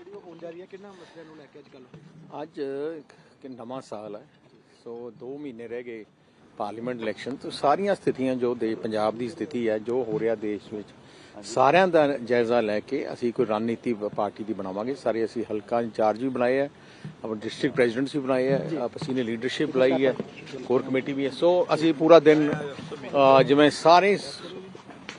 ਜਿਹੜੀ ਉਹ ਹੋਣ ਜਾ ਰਹੀ ਹੈ ਕਿੰਨਾ ਮਸਲਿਆਂ ਨੂੰ ਲੈ ਕੇ ਅੱਜ ਗੱਲ ਹੋਈ? ਅੱਜ ਇੱਕ ਨਵਾਂ ਸਾਲ ਹੈ। ਸੋ 2 ਮਹੀਨੇ ਰਹਿ ਗਏ ਪਾਰਲੀਮੈਂਟ ਇਲੈਕਸ਼ਨ ਤੋਂ। ਸਾਰੀਆਂ ਸਥਿਤੀਆਂ ਜੋ ਦੇ ਪੰਜਾਬ ਦੀ ਸਥਿਤੀ ਹੈ ਜੋ ਹੋ ਰਿਹਾ ਦੇਸ਼ ਵਿੱਚ ਸਾਰਿਆਂ ਦਾ ਜਾਇਜ਼ਾ ਲੈ ਕੇ ਅਸੀਂ ਕੋਈ ਰਣਨੀਤੀ ਪਾਰਟੀ ਦੀ ਬਣਾਵਾਂਗੇ। ਸਾਰੇ ਅਸੀਂ ਹਲਕਾ ਇੰਚਾਰਜ ਵੀ ਬਣਾਏ ਹੈ ਆਪਣੇ ਡਿਸਟ੍ਰਿਕਟ ਪ੍ਰੈਜ਼ੀਡੈਂਟਸ ਵੀ ਬਣਾਏ ਹੈ ਆਪ ਸੀਨੀਅਰ ਲੀਡਰਸ਼ਿਪ ਬਣਾਈ ਹੈ ਕੋਰ ਕਮੇਟੀ ਵੀ ਹੈ। ਸੋ ਅਸੀਂ ਪੂਰਾ ਦਿਨ ਜਿਵੇਂ ਸਾਰੇ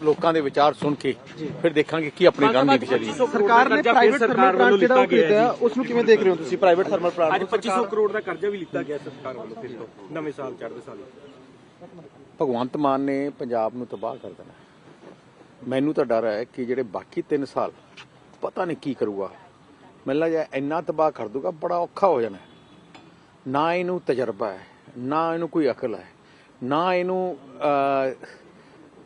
ਲੋਕਾਂ ਦੇ ਵਿਚਾਰ ਸੁਣ ਕੇ ਫਿਰ ਦੇਖਾਂਗੇ ਕੀ ਆਪਣੀ ਰਣਨੀਤੀ ਚੱਲੀ। ਸਰਕਾਰ ਨੇ ਪ੍ਰਾਈਵੇਟ ਥਰਮਲ ਪਲਾਂਟ ਜਿਹੜਾ ਉਹ ਕੀਤਾ ਉਸ ਨੂੰ ਕਿਵੇਂ ਦੇਖ ਰਹੇ ਹੋ ਤੁਸੀਂ ਪ੍ਰਾਈਵੇਟ ਥਰਮਲ ਅੱਜ ਪਲਾਂਟ 2500 ਕਰੋੜ ਦਾ ਕਰਜ਼ਾ ਵੀ ਲਿੱਤਾ ਗਿਆ ਸਰਕਾਰ ਵੱਲੋਂ ਫਿਰ ਤੋਂ ਨਵੇਂ ਸਾਲ ਚੜ੍ਹਦੇ ਸਾਲ ਭਗਵੰਤ ਮਾਨ ਨੇ ਪੰਜਾਬ ਨੂੰ ਤਬਾਹ ਕਰ ਦੇਣਾ ਮੈਨੂੰ ਤਾਂ ਡਰ ਹੈ ਕਿ ਜਿਹੜੇ ਬਾਕੀ 3 ਸਾਲ ਪਤਾ ਨਹੀਂ ਕੀ ਕਰੂਗਾ। ਮੈਨੂੰ ਲੱਗਦਾ ਇੰਨਾ ਤਬਾਹ ਕਰ ਦੂਗਾ ਬੜਾ ਔਖਾ ਹੋ ਜਾਣਾ ਨਾ ਇਹਨੂੰ ਤਜਰਬਾ ਹੈ ਨਾ ਇਹਨੂੰ ਕੋਈ ਅਕਲ ਹੈ ਨਾ ਇਹਨੂੰ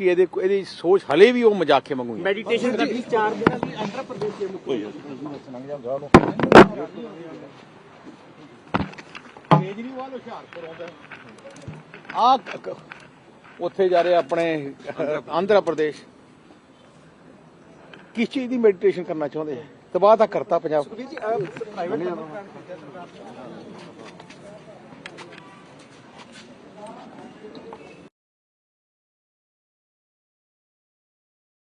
ਕਿ ਇਹਦੇ ਇਹਦੀ ਸੋਚ ਹਲੇ ਵੀ ਉਹ ਮਜ਼ਾਕੇ ਵਾਂਗੂ ਹੀ ਮੈਡੀਟੇਸ਼ਨ ਦੀ ਚਾਰ ਦਿਨਾਂ ਦੀ ਆਂਧਰਾ ਪ੍ਰਦੇਸ਼ ਦੇ ਮੁੱਖ ਕੇਜਰੀਵਾਲ ਹੁਸ਼ਿਆਰਪੁਰ ਆਉਂਦਾ ਆ ਉੱਥੇ ਜਾ ਰਹੇ ਆਪਣੇ ਆਂਧਰਾ ਪ੍ਰਦੇਸ਼। ਕਿਸ ਚੀਜ਼ ਦੀ ਮੈਡੀਟੇਸ਼ਨ ਕਰਨਾ ਚਾਹੁੰਦੇ ਹੈ ਤਬਾਹ ਤਾਂ ਕਰਤਾ ਪੰਜਾਬ।